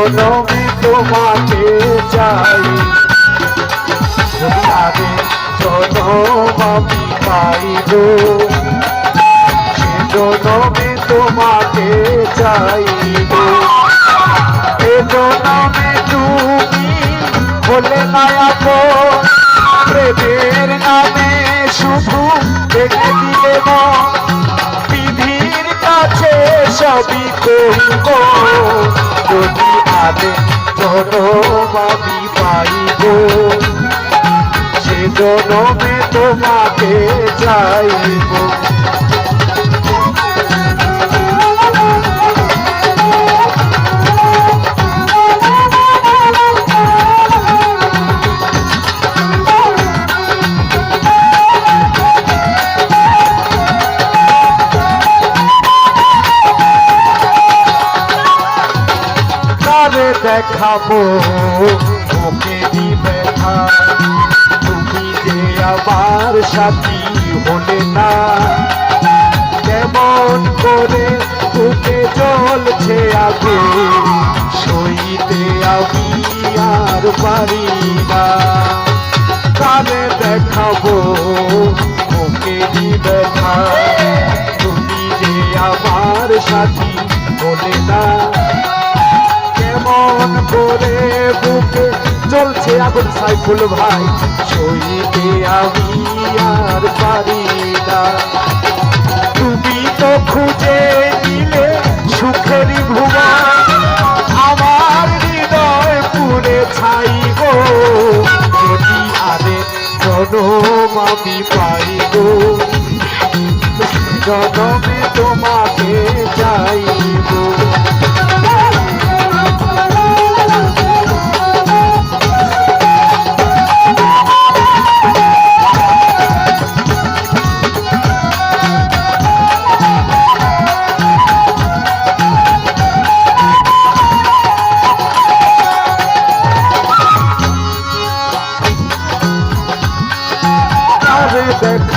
জনমে তোমাকে চাই। জনম আমি পাইব। জনমে তোমাকে চাইব এ তুমি বলে নায়াক প্রেমের নামে শুধু দেখে দিলে বিধির কাছে সবই করিব। যদি আদে জনমাবি পাইব। সে জনমে তোমাকে চাইব। কারে দেখাবো ওকে দিবে না। তুমি যে আমার সাথী হলে না। কেমন করে বুকে চলছে আগে সইতে আমি আর পারি না। কারে দেখাবো ওকে দিবে না। তুমি যে আমার সাথী হলে না। আগুন সাইফুল ভাই। সইতে আমি আর পারি না। তুমি তো খুঁজে দিলে সুখেরই ভুমা আমার হৃদয় পুরে ছাই গো যদি আরে জনম আমি পাইব। জনমে তোমাকে চাইব।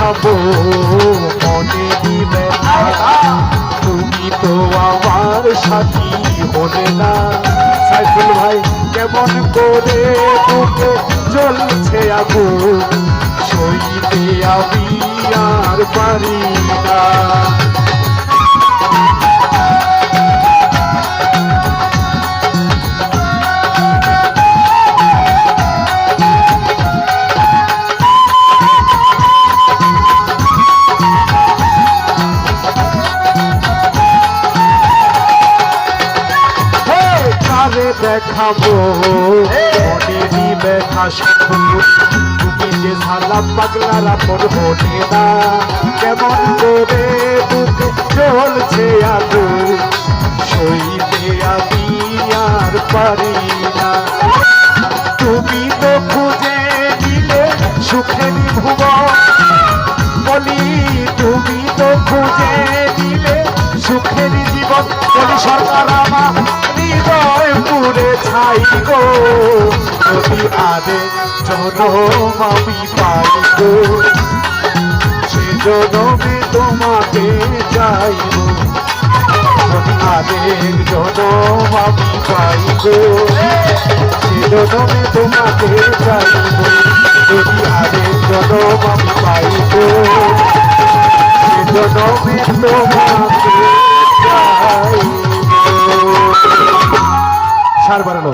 দেখাবো মনে দিবে তুমি তো আমার সাথী হলে না। সাইফুল ভাই, কেমন করে বুকে চলছে আগুন? সইতে আমি আর পারি না। দেখাবো। মনেরই ব্যথা শুধু তুমি যে সালাম পাগলারা পড়ব না কেমন করে বুকে চলছে আলো। সইতে আমি আর পারি না। তুমি তো খুঁজে দিলে সুখের ভুবন। বলি, তুমি সরকার আমার ছাই গো, যদি আরে জনম আমি পাই গো, সে জনমে তোমাকে চাইব যদি আরেক জনম আমি পাই গো, সে জনমে তোমাকে চাইব যদি আরেক জনম আমি পাই গো, সে জনমে তোমাকে সার বাড়ানো